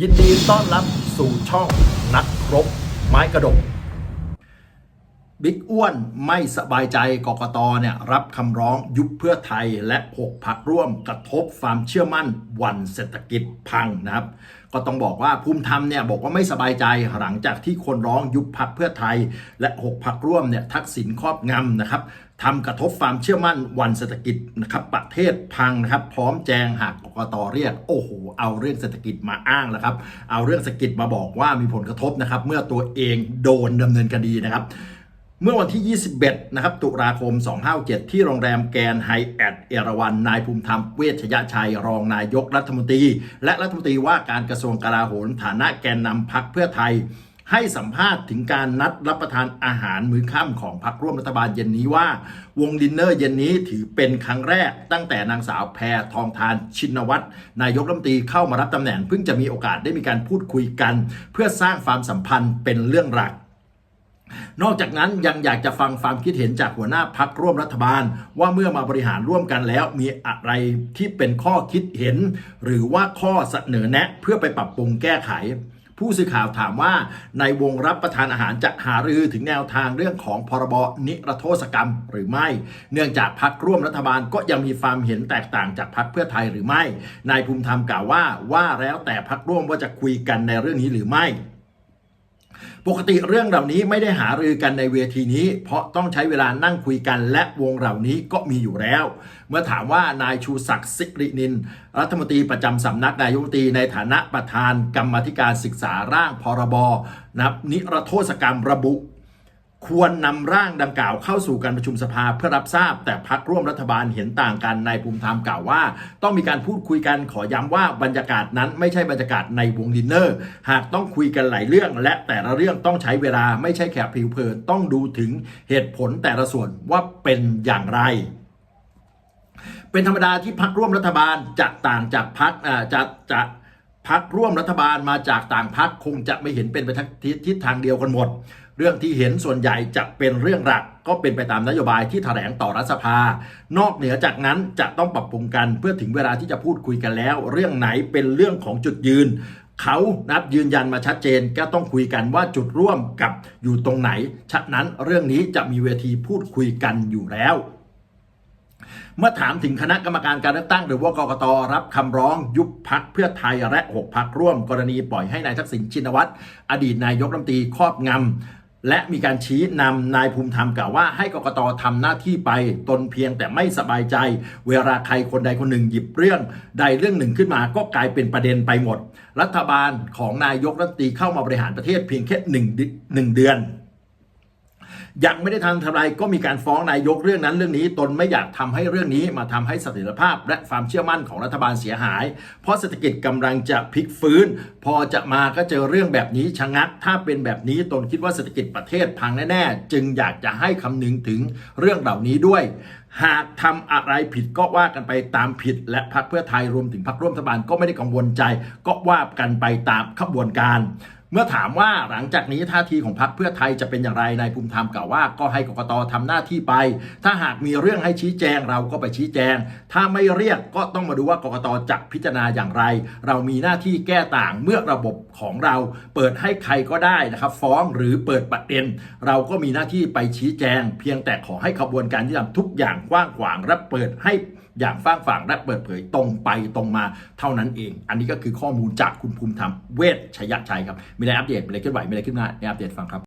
ยินดีต้อนรับสู่ช่องนักรบไม้กระดก บิ๊กอ้วนไม่สบายใจกกตเนี่ยรับคำร้องยุบเพื่อไทยและ 6พักร่วมกระทบความเชื่อมั่นวันเศรษฐกิจพังนะครับ ก็ต้องบอกว่าภูมิธรรมเนี่ยบอกว่าไม่สบายใจหลังจากที่คนร้องยุบพักเพื่อไทย และ 6พักร่วมเนี่ยทักษิณครอบงำนะครับ ทำกระทบความเชื่อมั่นวันเศรษฐกิจนะครับประเทศพังนะครับ พร้อมแจงหากกกตเรียกโอ้โหเอาเรื่องเศรษฐกิจมาอ้างแล้วครับ เอาเรื่องเศรษฐกิจมาบอกว่ามีผลกระทบนะครับ เมื่อตัวเองโดนดำเนินคดีนะครับเมื่อวันที่ 21 นะครับ ตุลาคม 257 ที่โรงแรมแกรนด์ไฮแอทเอราวัน นายภูมิธรรมเวชยชัย รองนายกรัฐมนตรี และรัฐมนตรีว่าการกระทรวงกลาโหมฐานะแกนนำพักเพื่อไทย ให้สัมภาษณ์ถึงการนัดรับประทานอาหารมื้อค่ำของพรรคร่วมรัฐบาลเย็นนี้ว่า วงดินเนอร์เย็นนี้ถือเป็นครั้งแรก ตั้งแต่นางสาวแพทองทานชินวัตรนายกรัฐมนตรีเข้ามารับตำแหน่งเพิ่งจะมีโอกาสได้มีการพูดคุยกัน เพื่อสร้างความสัมพันธ์เป็นเรื่องหลักนอกจากนั้นยังอยากจะฟังความคิดเห็นจากหัวหน้าพักร่วมรัฐบาล ว่าเมื่อมาบริหารร่วมกันแล้วมีอะไรที่เป็นข้อคิดเห็น หรือว่าข้อเสนอแนะเพื่อไปปรับปรุงแก้ไข ผู้สื่อข่าวถามว่าในวงรับประทานอาหารจะหารือถึงแนวทางเรื่องของพรบนิรโทษกรรมหรือไม่ เนื่องจากพักร่วมรัฐบาลก็ยังมีความเห็นแตกต่างจากพักเพื่อไทยหรือไม่นายภูมิธรรมกล่าวว่าว่าแล้วแต่พักร่วมว่าจะคุยกันในเรื่องนี้หรือไม่ ปกติเรื่องเหล่านี้ไม่ได้หารือกันในเวทีนี้ เพราะต้องใช้เวลานั่งคุยกัน และวงเหล่านี้ก็มีอยู่แล้ว เมื่อถามว่านายชูศักดิ์สิรินิน รัฐมนตรีประจำสำนักนายกรัฐมนตรีในฐานะประธานกรรมธิการศึกษาร่างพรบนับนิรโทษกรรมระบุ ควรนำร่างดังกล่าวเข้าสู่การประชุมสภาเพื่อรับทราบ แต่พักร่วมรัฐบาลเห็นต่างกันนายภูมิธรรมกล่าวว่า ต้องมีการพูดคุยกันขอย้ำว่าบรรยากาศนั้นไม่ใช่บรรยากาศในวงดินเนอร์ หากต้องคุยกันหลายเรื่อง และแต่ละเรื่องต้องใช้เวลาไม่ใช่แค่ผิวเผินต้องดูถึงเหตุผลแต่ละส่วนว่าเป็นอย่างไรเป็นธรรมดาที่พักร่วมรัฐบาลจะต่างจากพักจะจะ พักร่วมรัฐบาลมาจากต่างพักคงจะไม่เห็นเป็นไปทางทิศทางเดียวกันหมด เรื่องที่เห็นส่วนใหญ่จะเป็นเรื่องหลักก็เป็นไปตามนโยบายที่แถลงต่อรัฐสภา นอกเหนือจากนั้นจะต้องปรับปรุงกันเพื่อถึงเวลาที่จะพูดคุยกันแล้ว เรื่องไหนเป็นเรื่องของจุดยืนเขานับยืนยันมาชัดเจนก็ต้องคุยกันว่าจุดร่วมกับอยู่ตรงไหน ฉะนั้นเรื่องนี้จะมีเวทีพูดคุยกันอยู่แล้ว เมื่อถามถึงคณะกรรมการการเลือกตั้ง หรือว่ากกตรับคำร้องยุบพักเพื่อไทยและ 6 พักร่วม กรณีปล่อยให้นายทักษิณชินวัตรอดีตนายกรัฐมนตรีครอบงำและมีการชี้นำนายภูมิธรรมกล่าวว่าให้กกตทำหน้าที่ไป ตนเพียงแต่ไม่สบายใจ เวลาใครคนใดคนหนึ่งหยิบเรื่อง ใดเรื่องหนึ่งขึ้นมาก็กลายเป็นประเด็นไปหมด รัฐบาลของนายกรัฐมนตรีเข้ามาบริหารประเทศเพียงแค่หนึ่งหนึ่งเดือน ยังไม่ได้ทันทำอะไรก็มีการฟ้องนายกเรื่องนั้นเรื่องนี้ ตนไม่อยากทำให้เรื่องนี้มาทำให้เสถียรภาพ และความเชื่อมั่นของรัฐบาลเสียหาย เพราะเศรษฐกิจกำลังจะพลิกฟื้น พอจะมาก็เจอเรื่องแบบนี้ชะงัก ถ้าเป็นแบบนี้ตนคิดว่าเศรษฐกิจประเทศพังแน่ๆ จึงอยากจะให้คำนึงถึงเรื่องเหล่านี้ด้วย หากทำอะไรผิดก็ว่ากันไปตามผิด และพรรคเพื่อไทยรวมถึงพรรคร่วมรัฐบาลก็ไม่ได้กังวลใจ ก็ว่ากันไปตามขบวนการ เมื่อถามว่าหลังจากนี้ท่าทีของพรรคเพื่อไทยจะเป็นอย่างไรนายภูมิธรรมกล่าวว่าก็ให้กกตทำหน้าที่ไป ถ้าหากมีเรื่องให้ชี้แจงเราก็ไปชี้แจง ถ้าไม่เรียกก็ต้องมาดูว่ากกตจะพิจารณาอย่างไร เรามีหน้าที่แก้ต่างเมื่อระบบของเรา เปิดให้ใครก็ได้นะครับฟ้องหรือเปิดประเด็น เราก็มีหน้าที่ไปชี้แจง เพียงแต่ขอให้ขบวนการยุติธรรมทุกอย่างกว้างขวางและเปิดให้ อย่างฟ้างฝางและเปิดเผยตรงไปตรงมาเท่านั้นเอง อันนี้ก็คือข้อมูลจากคุณภูมิธรรมเวชชยชัยครับ มีอะไรอัปเดตมีอะไรเคลื่อนไหวมีอะไรขึ้นหน้าในอัปเดตฟังครับ